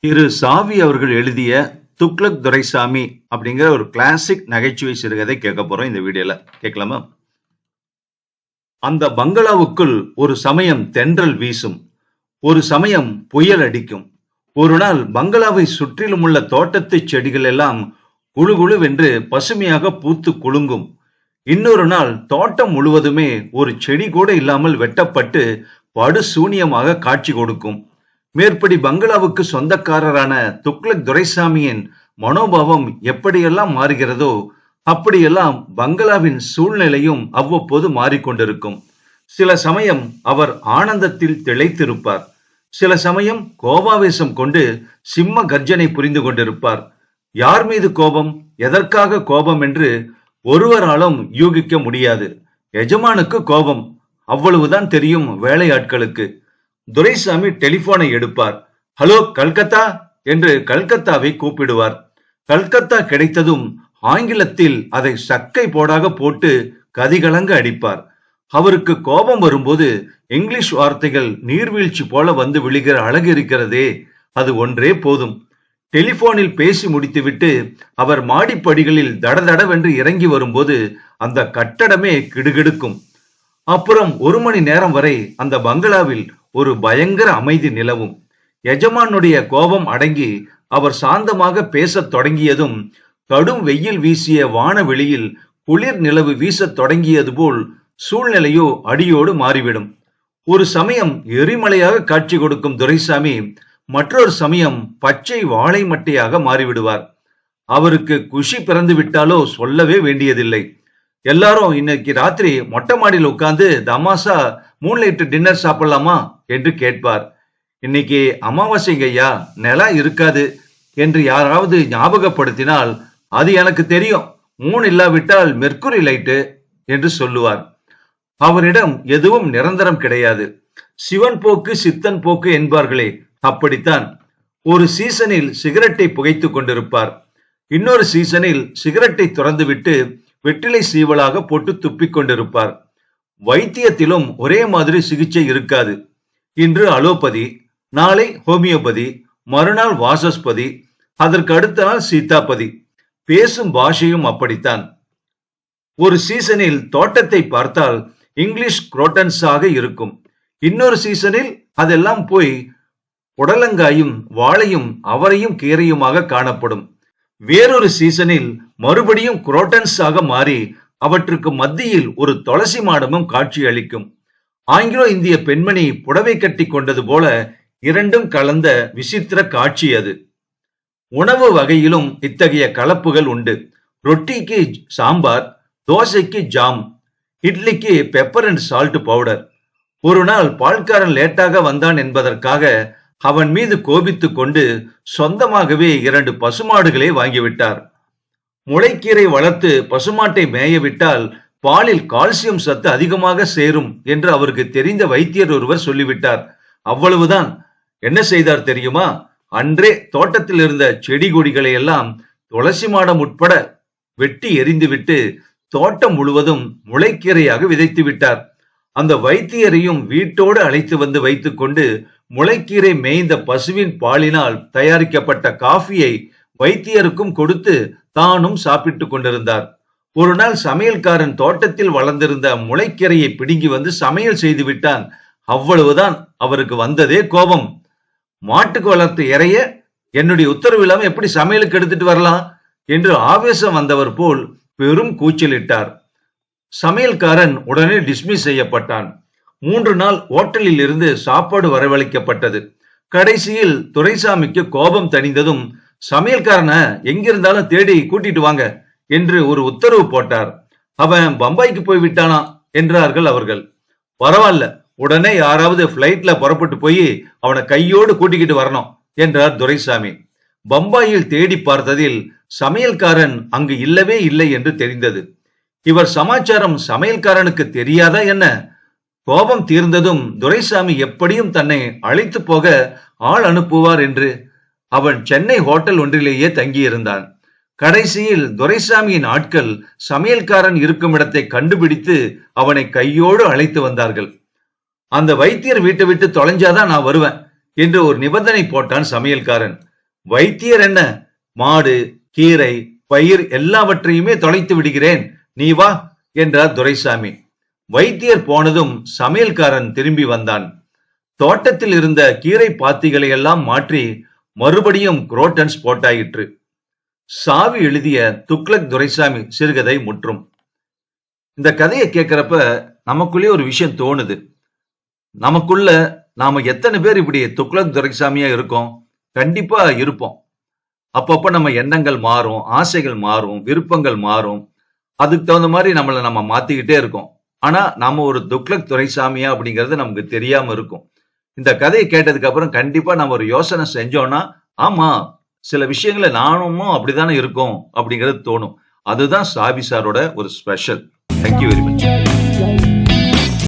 திரு சாவி அவர்கள் எழுதிய துக்ளக் துரைசாமி அப்படிங்கிற ஒரு கிளாசிக் நகைச்சுவை சிறுகதை கேட்க போறோம் இந்த வீடியோல. கேட்கலாமா? அந்த பங்களாவுக்குள் ஒரு சமயம் தென்றல் வீசும் ஒரு சமயம் புயல் அடிக்கும். ஒரு நாள் பங்களாவை சுற்றிலும் உள்ள தோட்டத்து செடிகள் எல்லாம் குழு குழுவென்று பசுமையாக பூத்து குலுங்கும். இன்னொரு நாள் தோட்டம் முழுவதுமே ஒரு செடி கூட இல்லாமல் வெட்டப்பட்டு படு சூனியமாக காட்சி கொடுக்கும். மேற்படி பங்களாவுக்கு சொந்தக்காரரான துக்ளக் துரைசாமியின் மனோபாவம் எப்படியெல்லாம் மாறுகிறதோ அப்படியெல்லாம் பங்களாவின் சூழ்நிலையும் அவ்வப்போது மாறிக்கொண்டிருக்கும். சில சமயம் அவர் ஆனந்தத்தில் திளைத்திருப்பார். சில சமயம் கோபாவேசம் கொண்டு சிம்ம கர்ஜனை புரிந்து கொண்டிருப்பார். யார் மீது கோபம்? எதற்காக கோபம் என்று ஒருவராலும் யூகிக்க முடியாது. எஜமானுக்கு கோபம் அவ்வளவுதான் தெரியும் வேலையாட்களுக்கு. துரைசாமி டெலிபோனை எடுப்பார். ஹலோ கல்கத்தா? என்று கல்கத்தாவை கூப்பிடுவார். கல்கத்தா கிடைத்ததும் ஆங்கிலத்தில் அதை சக்கை போடாக போட்டு கதிகலங்க அடிப்பார். அவருக்கு கோபம் வரும்போது இங்கிலீஷ் வார்த்தைகள் நீர்வீழ்ச்சி போல வந்து விழுகிற அழகு இருக்கிறதே அது ஒன்றே போதும். டெலிபோனில் பேசி முடித்துவிட்டு அவர் மாடிப்படிகளில் தடதடவென்று இறங்கி வரும்போது அந்த கட்டடமே கிடுகிடுக்கும். அப்புறம் ஒரு மணி நேரம் வரை அந்த பங்களாவில் ஒரு பயங்கர அமைதி நிலவும். எஜமானுடைய கோபம் அடங்கி அவர் சாந்தமாக பேசத் தொடங்கியதும் கடும் வெயில் வீசிய வானவெளியில் குளிர் நிலவு வீசத் தொடங்கியது போல் சூழ்நிலையோ அடியோடு மாறிவிடும். ஒரு சமயம் எரிமலையாக காட்சி கொடுக்கும் துரைசாமி மற்றொரு சமயம் பச்சை வாழை மட்டையாக மாறிவிடுவார். அவருக்கு குஷி பிறந்து விட்டாலோ சொல்லவே வேண்டியதில்லை. எல்லாரும் இன்னைக்கு ராத்திரி மொட்டை மாடியில் உட்கார்ந்து தமாசா மூன்லைட் டின்னர் சாப்பிடலாமா? என்று கேட்பார். இன்னைக்கு அமாவாசைங்க ஐயா நிலம் இருக்காது என்று யாராவது ஞாபகப்படுத்தினால் அது எனக்கு தெரியும். மூணு இல்லாவிட்டால் மெர்க்குரி லைட்டு என்று சொல்லுவார். அவரிடம் எதுவும் நிரந்தரம் கிடையாது. சிவன் போக்கு சித்தன் போக்கு என்பார்களே அப்படித்தான். ஒரு சீசனில் சிகரெட்டை புகைத்துக் கொண்டிருப்பார். இன்னொரு சீசனில் சிகரெட்டை திறந்துவிட்டு வெற்றிலை சீவலாக போட்டு துப்பிக் கொண்டிருப்பார். வைத்தியத்திலும் ஒரே மாதிரி சிகிச்சை இருக்காது. இன்று அலோபதி நாளை ஹோமியோபதி மறுநாள் வாசஸ்பதி அதற்கு அடுத்த நாள் சீதாபதி. பேசும் பாஷையும் அப்படித்தான். ஒரு சீசனில் தோட்டத்தை பார்த்தால் இங்கிலீஷ் குரோட்டன்ஸாக இருக்கும். இன்னொரு சீசனில் அதெல்லாம் போய் புடலங்காயும் வாழையும் அவரையும் கீரையுமாக காணப்படும். வேறொரு சீசனில் மறுபடியும் குரோட்டன்ஸ் ஆக மாறி அவற்றுக்கு மத்தியில் ஒரு துளசி மாடமும் காட்சி அளிக்கும். ஆங்கிலோ இந்திய பெண்மணி புடவை கட்டி கொண்டது போல இரண்டும் கலந்த விசித்திர காட்சி அது. உணவு வகையிலும் இத்தகைய கலப்புகள் உண்டு. ரொட்டிக்கு சாம்பார் தோசைக்கு ஜாம் இட்லிக்கு பெப்பர் அண்ட் சால்ட் பவுடர் ஒரு நாள் பால்காரன் லேட்டாக வந்தான் என்பதற்காக அவன் மீது கோபித்துக் கொண்டு சொந்தமாகவே இரண்டு பசுமாடுகளை வாங்கிவிட்டார். முளைக்கீரை வளர்த்து பசுமாட்டை மேயவிட்டால் பாலில் கால்சியம் சத்து அதிகமாக சேரும் என்று அவருக்கு தெரிந்த வைத்தியர் ஒருவர் சொல்லிவிட்டார். அவ்வளவுதான். என்ன செய்தார் தெரியுமா? அன்றே தோட்டத்தில் இருந்த செடி கொடிகளை எல்லாம் துளசி மாடம் உட்பட வெட்டி எரிந்துவிட்டு தோட்டம் முழுவதும் முளைக்கீரையாக விதைத்து விட்டார். அந்த வைத்தியரையும் வீட்டோடு அழைத்து வந்து வைத்துக்கொண்டு முளைக்கீரை மேய்ந்த பசுவின் பாலினால் தயாரிக்கப்பட்ட காஃபியை வைத்தியருக்கும் கொடுத்து தானும் சாப்பிட்டுக் கொண்டிருந்தார். ஒரு நாள் சமையல்காரன் தோட்டத்தில் வளர்ந்திருந்த முளைக்கீரையை பிடுங்கி வந்து சமையல் செய்து விட்டான். அவ்வளவுதான் அவருக்கு வந்ததே கோபம். மாட்டுக்கு வளர்த்து இறைய என்னுடைய உத்தரவு இல்லாம எப்படி சமையலுக்கு எடுத்துட்டு வரலாம் என்று ஆவேசம் வந்தவர் போல் பெரும் கூச்சலிட்டார். சமையல்காரன் உடனே டிஸ்மிஸ் செய்யப்பட்டான். மூன்று நாள் ஓட்டலில் இருந்து சாப்பாடு வரவழைக்கப்பட்டது. கடைசியில் துரைசாமிக்கு கோபம் தணிந்ததும் சமையல்காரனை எங்கிருந்தாலும் தேடி கூட்டிட்டு வாங்க என்று ஒரு உத்தரவு போட்டார். அவன் பம்பாய்க்கு போய் விட்டானா என்றார்கள் அவர்கள். பரவாயில்ல உடனே யாராவது பிளைட்ல புறப்பட்டு போய் அவனை கையோடு கூட்டிக்கிட்டு வரணும் என்றார் துரைசாமி. பம்பாயில் தேடி பார்த்ததில் சமையல்காரன் அங்கு இல்லவே இல்லை என்று தெரிந்தது. இவர் சமாச்சாரம் சமையல்காரனுக்கு தெரியாதா என்ன? கோபம் தீர்ந்ததும் துரைசாமி எப்படியும் தன்னை அழைத்து போக ஆள் அனுப்புவார் என்று அவன் சென்னை ஹோட்டல் ஒன்றிலேயே தங்கியிருந்தான். கடைசியில் துரைசாமியின் ஆட்கள் சமையல்காரன் இருக்கும் இடத்தை கண்டுபிடித்து அவனை கையோடு அழைத்து வந்தார்கள். அந்த வைத்தியர் வீட்டை விட்டு தொலைஞ்சாதான் நான் வருவேன் என்று ஒரு நிபந்தனை போட்டான் சமையல்காரன். வைத்தியர் என்ன? மாடு கீரை பயிர் எல்லாவற்றையுமே தொலைத்து விடுகிறேன். நீ வா என்றார் துரைசாமி. வைத்தியர் போனதும் சமையல்காரன் திரும்பி வந்தான். தோட்டத்தில் இருந்த கீரை பாத்திகளை எல்லாம் மாற்றி மறுபடியும் குரோட்டன்ஸ் போட்டாயிற்று. சாவி எழுதிய துக்ளக் துரைசாமி சிறுகதை முற்றும். இந்த கதையை கேட்கிறப்ப நமக்குள்ளே ஒரு விஷயம் தோணுது. நமக்குள்ள நாம எத்தனை பேர் இப்படி துக்ளக் துரைசாமியா இருக்கோம்? கண்டிப்பா இருப்போம். அப்பப்ப நம்ம எண்ணங்கள் மாறும் ஆசைகள் மாறும் விருப்பங்கள் மாறும். அதுக்கு தகுந்த மாதிரி நம்மளை நம்ம மாத்திக்கிட்டே இருக்கோம். ஆனா நாம ஒரு துக்ளக் துரைசாமியா அப்படிங்கிறது நமக்கு தெரியாம இருக்கும். இந்த கதையை கேட்டதுக்கு அப்புறம் கண்டிப்பா நம்ம ஒரு யோசனை செஞ்சோம்னா ஆமா சில விஷயங்களை நானும் அப்படிதானே இருக்கும் அப்படிங்கிறது தோணும். அதுதான் சாபி சாரோட ஒரு ஸ்பெஷல் தேங்க்யூ வெரி மச்